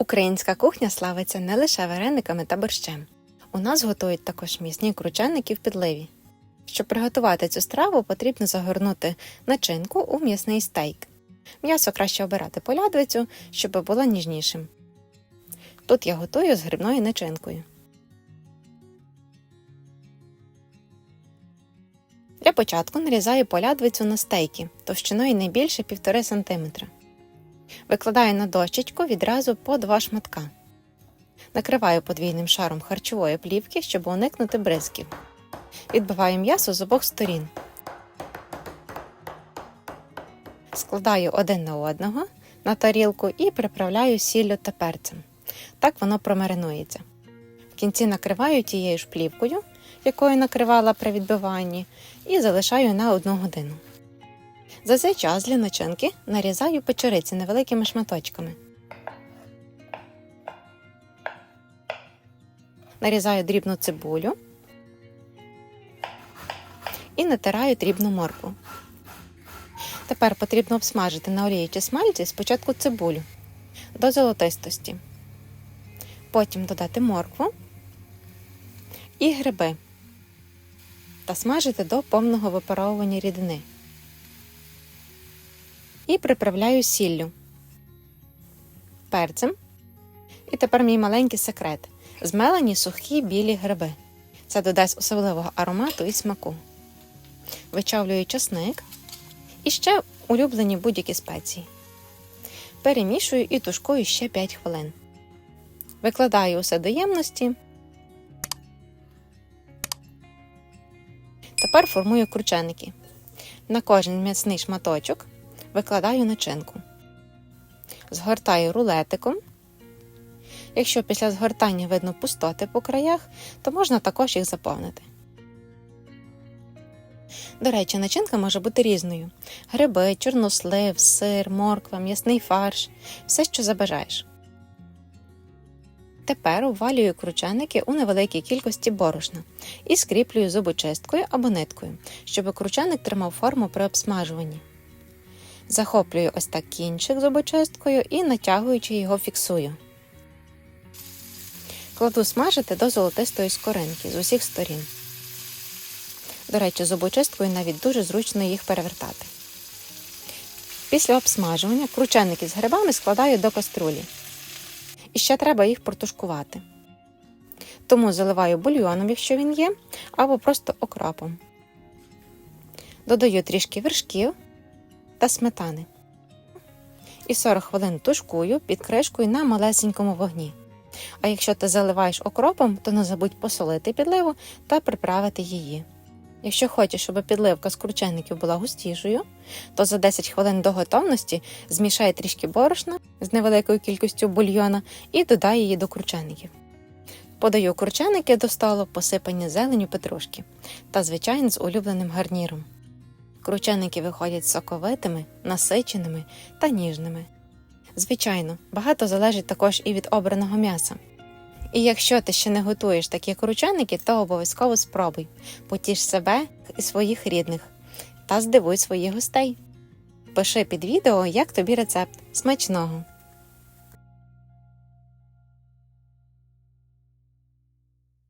Українська кухня славиться не лише варениками та борщем. У нас готують також м'ясні крученики в підливі. Щоб приготувати цю страву, потрібно загорнути начинку у м'ясний стейк. М'ясо краще обирати полядвицю, щоб було ніжнішим. Тут я готую з грибною начинкою. Для початку нарізаю полядвицю на стейки товщиною не більше 1,5 см. Викладаю на дощечку відразу по два шматка. Накриваю подвійним шаром харчової плівки, щоб уникнути бризків. Відбиваю м'ясо з обох сторін. Складаю один на одного на тарілку і приправляю сіллю та перцем. Так воно промаринується. В кінці накриваю тією ж плівкою, якою накривала при відбиванні, і залишаю на одну годину. За цей час для начинки нарізаю печериці невеликими шматочками. Нарізаю дрібну цибулю і натираю дрібну моркву. Тепер потрібно обсмажити на олії чи смальці спочатку цибулю до золотистості. Потім додати моркву і гриби та смажити до повного випаровування рідини. І приправляю сіллю, перцем. І тепер мій маленький секрет: змелені сухі білі гриби. Це додасть особливого аромату і смаку. Вичавлюю часник і ще улюблені будь-які спеції. Перемішую і тушкую ще 5 хвилин. Викладаю усе до ємності. Тепер формую крученики. На кожен м'ясний шматочок викладаю начинку. Згортаю рулетиком. Якщо після згортання видно пустоти по краях, то можна також їх заповнити. До речі, начинка може бути різною: гриби, чорнослив, сир, морква, м'ясний фарш все, що забажаєш. Тепер увалюю крученики у невеликій кількості борошна і скріплюю зубочисткою або ниткою, щоб крученик тримав форму при обсмажуванні. Захоплюю ось так кінчик зубочисткою і натягуючи його фіксую. Кладу смажити до золотистої скоринки з усіх сторін. До речі, зубочисткою навіть дуже зручно їх перевертати. Після обсмажування крученики з грибами складаю до каструлі. І ще треба їх протушкувати. Тому заливаю бульйоном, якщо він є, або просто окропом. Додаю трішки вершків та сметани. І 40 хвилин тушкую під кришкою на малесенькому вогні. А якщо ти заливаєш окропом, то не забудь посолити підливу та приправити її. Якщо хочеш, щоб підливка з кручеників була густішою, то за 10 хвилин до готовності змішай трішки борошна з невеликою кількістю бульйона і додай її до кручеників. Подаю крученики до столу, посипані зеленю петрушки та, звичайно, з улюбленим гарніром. Крученики виходять соковитими, насиченими та ніжними. Звичайно, багато залежить також і від обраного м'яса. І якщо ти ще не готуєш такі крученики, то обов'язково спробуй, потіш себе і своїх рідних та здивуй своїх гостей. Пиши під відео, як тобі рецепт. Смачного!